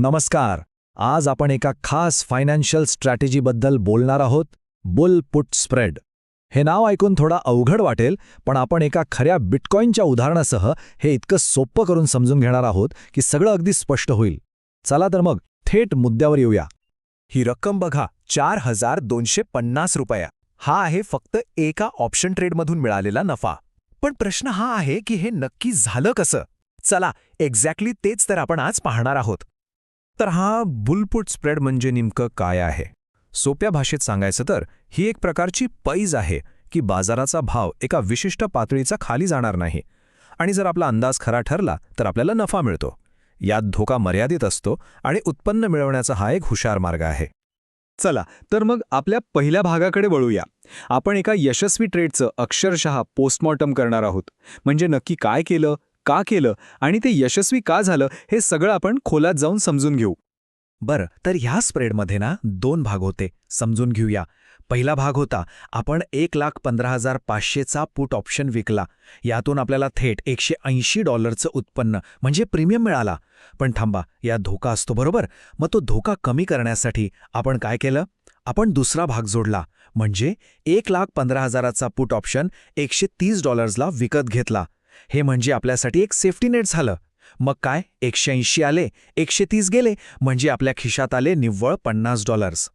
नमस्कार. आज आपण एका खास फायनान्शियल स्ट्रॅटेजीबद्दल बोलणार आहोत बुल पुट स्प्रेड. हे नाव ऐकून थोडा अवघड वाटेल पण आपण एका खऱ्या बिटकॉईनच्या उदाहरणासह हे इतकं सोपं करून समजून घेणार आहोत की सगळं अगदी स्पष्ट होईल. चला तर मग थेट मुद्द्यावर येऊया. ही रक्कम बघा चार हजार दोनशे पन्नास रुपया. हा आहे फक्त एका ऑप्शन ट्रेडमधून मिळालेला नफा. पण प्रश्न हा आहे की हे नक्की झालं कसं? चला एक्झॅक्टली तेच तर आपण आज पाहणार आहोत. तर हा बुलपुट स्प्रेड म्हणजे नेमकं काय आहे? सोप्या भाषेत सांगायचं तर ही एक प्रकारची पैज आहे की बाजाराचा भाव एका विशिष्ट पातळीचा खाली जाणार नाही. आणि जर आपला अंदाज खरा ठरला तर आपल्याला नफा मिळतो. यात धोका मर्यादित असतो आणि उत्पन्न मिळवण्याचा हा एक हुशार मार्ग आहे. चला तर मग आपल्या पहिल्या भागाकडे वळूया. आपण एका यशस्वी ट्रेडचं अक्षरशः पोस्टमॉर्टम करणार आहोत. म्हणजे नक्की काय केलं? का केलं आणि ते यशस्वी का झालं हे सगळं आपण खोलात जाऊन समजून घेऊ. बरं तर ह्या स्प्रेडमध्ये ना दोन भाग होते समजून घेऊया. पहिला भाग होता आपण एक लाख पंधरा हजार पाचशेचा पुट ऑप्शन विकला. यातून आपल्याला थेट एकशे ऐंशी डॉलरचं उत्पन्न म्हणजे प्रीमियम मिळाला. पण थांबा या धोका असतो बरोबर? मग तो धोका कमी करण्यासाठी आपण काय केलं? आपण दुसरा भाग जोडला म्हणजे एक लाख पंधरा हजाराचा पुट ऑप्शन एकशे तीस डॉलर्सला विकत घेतला. हे म्हणजे आपल्यासाठी एक सेफ्टी नेट झालं. मग काय? एकशे ऐंशी आले एकशे तीस गेले म्हणजे आपल्या खिशात आले निव्वळ पन्नास डॉलर्स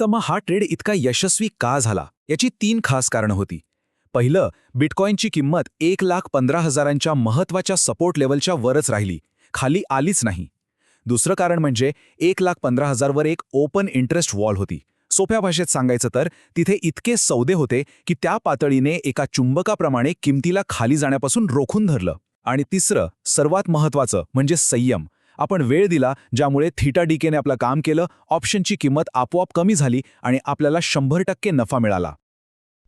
तर मग हा ट्रेड इतका यशस्वी का झाला? याची तीन खास कारणं होती. पहिलं बिटकॉईनची किंमत एक लाख पंधरा हजारांच्या महत्त्वाच्या सपोर्ट लेवलच्या वरच राहिली खाली आलीच नाही. दुसरं कारण म्हणजे एक लाख पंधरा हजारवर एक ओपन इंटरेस्ट वॉल होती. सोप्या भाषेत सांगायचं तर तिथे इतके सौदे होते की त्या पातळीने एका चुंबकाप्रमाणे किमतीला खाली जाण्यापासून रोखून धरलं. आणि तिसरं सर्वात महत्वाचं म्हणजे संयम. आपण वेळ दिला ज्यामुळे थिटा डीकेने आपलं काम केलं ऑप्शनची किंमत आपोआप कमी झाली आणि आपल्याला शंभर टक्के नफा मिळाला.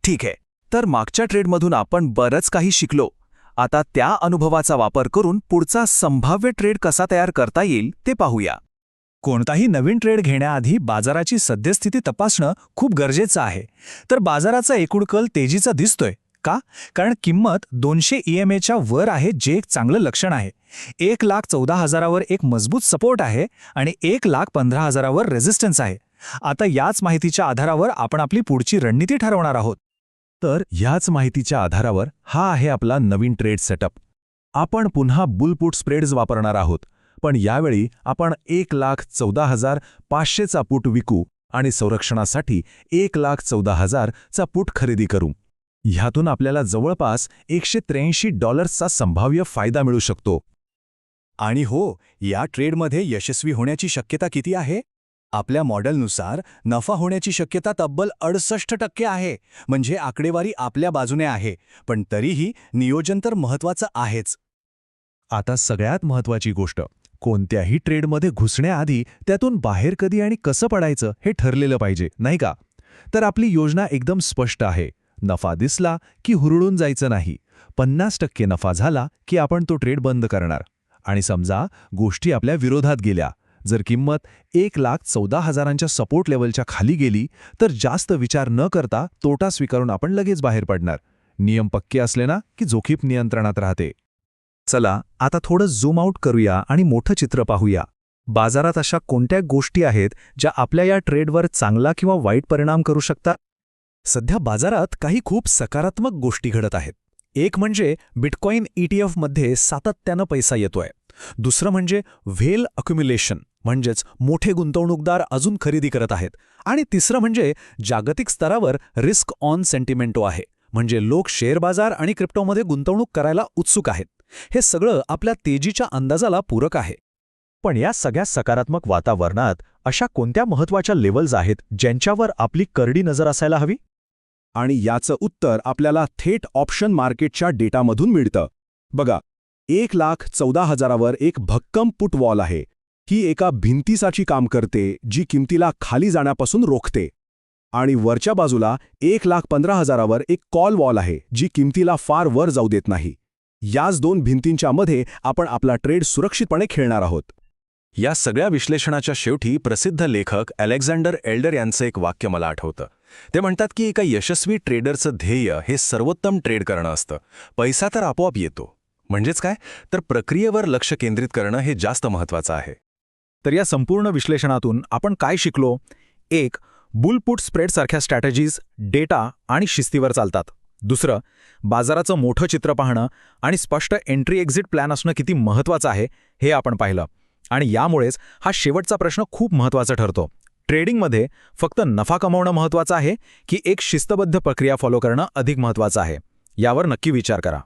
ठीक आहे तर मागच्या ट्रेडमधून आपण बरंच काही शिकलो. आता त्या अनुभवाचा वापर करून पुढचा संभाव्य ट्रेड कसा तयार करता येईल ते पाहूया. कोणताही नवीन ट्रेड घेण्याआधी बाजाराची सद्यस्थिती तपासणं खूप गरजेचं आहे. तर बाजाराचा एकूण कल तेजीचा दिसतोय का? कारण किंमत दोनशे ई एम वर आहे जे एक चांगलं लक्षण आहे. एक लाख चौदा हजारावर एक मजबूत सपोर्ट आहे आणि एक लाख पंधरा हजारावर रेझिस्टन्स आहे. आता याच माहितीच्या आधारावर आपण आपली पुढची रणनीती ठरवणार आहोत. तर ह्याच माहितीच्या आधारावर हा आहे आपला नवीन ट्रेड सेटअप आपण पुन्हा बुलपुट स्प्रेड्स वापरणार आहोत. पण यावेळी आपण एक लाख चौदा हजार पाचशेचा पूट विकू आणि संरक्षणासाठी एक लाख चौदा हजारचा पूट खरेदी करू. ह्यातून आपल्याला जवळपास एकशे त्र्याऐंशी डॉलर्सचा संभाव्य फायदा मिळू शकतो. आणि हो या ट्रेडमध्ये यशस्वी होण्याची शक्यता किती आहे? आपल्या मॉडेलनुसार नफा होण्याची शक्यता तब्बल अडसष्ट टक्के आहे म्हणजे आकडेवारी आपल्या बाजूने आहे पण तरीही नियोजन तर महत्वाचं आहेच. आता सगळ्यात महत्वाची गोष्ट. कोणत्याही ट्रेडमध्ये घुसण्याआधी त्यातून बाहेर कधी आणि कसं पडायचं हे ठरलेलं पाहिजे नाही का? तर आपली योजना एकदम स्पष्ट आहे. नफा दिसला की हुरळून जायचं नाही. पन्नास टक्के नफा झाला की आपण तो ट्रेड बंद करणार. आणि समजा गोष्टी आपल्या विरोधात गेल्या. जर किंमत एक लाख चौदा हजारांच्या सपोर्ट लेवलच्या खाली गेली तर जास्त विचार न करता तोटा स्वीकारून आपण लगेच बाहेर पडणार. नियम पक्के असले ना की जोखीम नियंत्रणात राहते. चला आता थोडं झूम आऊट करूया आणि मोठं चित्र पाहूया. बाजारात अशा कोणत्या गोष्टी आहेत ज्या आपल्या या ट्रेडवर चांगला किंवा वाईट परिणाम करू शकतात? सध्या बाजारात काही खूप सकारात्मक गोष्टी घडत आहेत. एक म्हणजे बिटकॉईन ईटीएफमध्ये सातत्यानं पैसा येतोय. दुसरं म्हणजे व्हेल अक्युम्युलेशन म्हणजेच मोठे गुंतवणूकदार अजून खरेदी करत आहेत. आणि तिसरं म्हणजे जागतिक स्तरावर रिस्क ऑन सेंटिमेंटो आहे. म्हणजे लोक शेअर बाजार आणि क्रिप्टोमध्ये गुंतवणूक करायला उत्सुक आहेत. हे सगळं आपल्या तेजीच्या अंदाजाला पूरक आहे. पण या सगळ्या सकारात्मक वातावरणात अशा कोणत्या महत्त्वाच्या लेवल्स आहेत ज्यांच्यावर आपली करडी नजर असायला हवी? आणि याचं उत्तर आपल्याला थेट ऑप्शन मार्केटच्या डेटामधून मिळतं. बघा एक लाख चौदा हजारावर एक भक्कम पुट वॉल आहे. ही एका भिंतीसाची काम करते जी किमतीला खाली जाण्यापासून रोखते. आणि वरच्या बाजूला एक लाख पंधरा हजारावर एक कॉल वॉल आहे जी किमतीला फार वर जाऊ देत नाही. याच दोन भिंतींच्या मध्ये आपण आपला ट्रेड सुरक्षितपणे खेळणार आहोत. या सगळ्या विश्लेषणाच्या शेवटी प्रसिद्ध लेखक अलेक्झांडर एल्डर यांचं एक वाक्य मला आठवतं. ते म्हणतात की एका यशस्वी ट्रेडरचं ध्येय हे सर्वोत्तम ट्रेड करणं असतं. पैसा तर आपोआप येतो. म्हणजेच काय? तर प्रक्रियेवर लक्ष केंद्रित करणं हे जास्त महत्वाचं आहे. तर या संपूर्ण विश्लेषणातून आपण काय शिकलो? एक बुलपुट स्प्रेडसारख्या स्ट्रॅटेजीज डेटा आणि शिस्तीवर चालतात. दुसरं बाजाराचं मोठं चित्र पाहणं आणि स्पष्ट एंट्री एक्झिट प्लॅन असणं किती महत्त्वाचं आहे हे आपण पाहिलं. आणि यामुळेच हा शेवटचा प्रश्न खूप महत्त्वाचा ठरतो. ट्रेडिंगमध्ये फक्त नफा कमावणं महत्त्वाचं आहे की एक शिस्तबद्ध प्रक्रिया फॉलो करणं अधिक महत्त्वाचं आहे? यावर नक्की विचार करा.